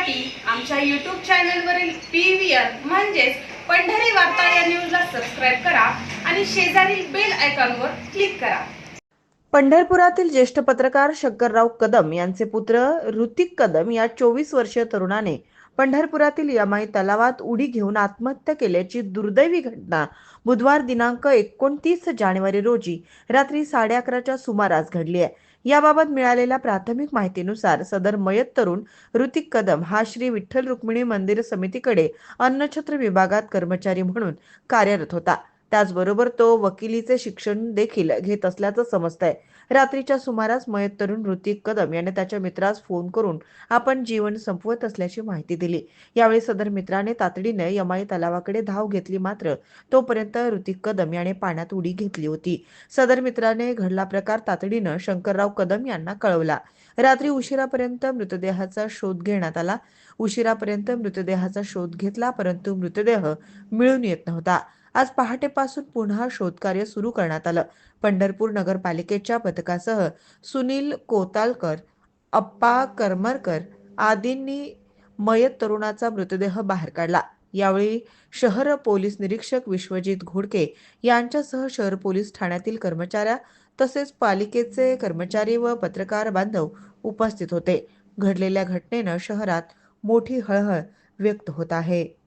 पाहण्यासाठी आमच्या यूट्यूब चॅनलवरील पी व्ही आर म्हणजेच पंढरी वार्ता या न्यूजला सबस्क्राईब करा आणि शेजारील बेल आयकॉनवर क्लिक करा. पंढरपुरातील ज्येष्ठ पत्रकार शंकरराव कदम यांचे पुत्र ऋतिक कदम या चोवीस वर्षीय तरुणाने पंढरपुरातील यमाई तलावात उडी घेऊन आत्महत्या केल्याची दुर्दैवी घटना बुधवार दिनांक एकोणतीस जानेवारी रोजी रात्री साडे अकराच्या सुमारास घडली आहे. याबाबत मिळालेल्या प्राथमिक माहितीनुसार सदर मयत तरुण ऋतिक कदम हा श्री विठ्ठल रुक्मिणी मंदिर समितीकडे अन्नछत्र विभागात कर्मचारी म्हणून कार्यरत होता. त्याचबरोबर तो वकिलीचे शिक्षण देखील घेत असल्याचं समजतंय. रात्रीच्या सुमारास मयत तरुण ऋतिक कदम याने त्याच्या मित्रास फोन करून आपण जीवन संपवत असल्याची माहिती दिली. यावेळी सदर मित्राने तातडीने यमाई तलावाकडे धाव घेतली मात्र तोपर्यंत ऋतिक कदम याने पाण्यात उडी घेतली होती. सदर मित्राने घडला प्रकार तातडीनं शंकरराव कदम यांना कळवला. रात्री उशिरापर्यंत मृतदेहाचा शोध घेण्यात आला. उशिरापर्यंत मृतदेहाचा शोध घेतला परंतु मृतदेह मिळून येत नव्हता. आज पहाटेपासून पुन्हा शोधकार्य सुरू करण्यात आलं. पंढरपूर नगरपालिकेच्या पथकासह सुनील कोतालकर अप्पा करमरकर आदींनी मयत तरुणाचा मृतदेह बाहेर काढला. यावेळी शहर पोलीस निरीक्षक विश्वजित घोडके यांच्यासह शहर पोलीस ठाण्यातील कर्मचाऱ्या तसेच पालिकेचे कर्मचारी व पत्रकार बांधव उपस्थित होते. घडलेल्या घटनेनं शहरात मोठी हळहळ व्यक्त होत आहे.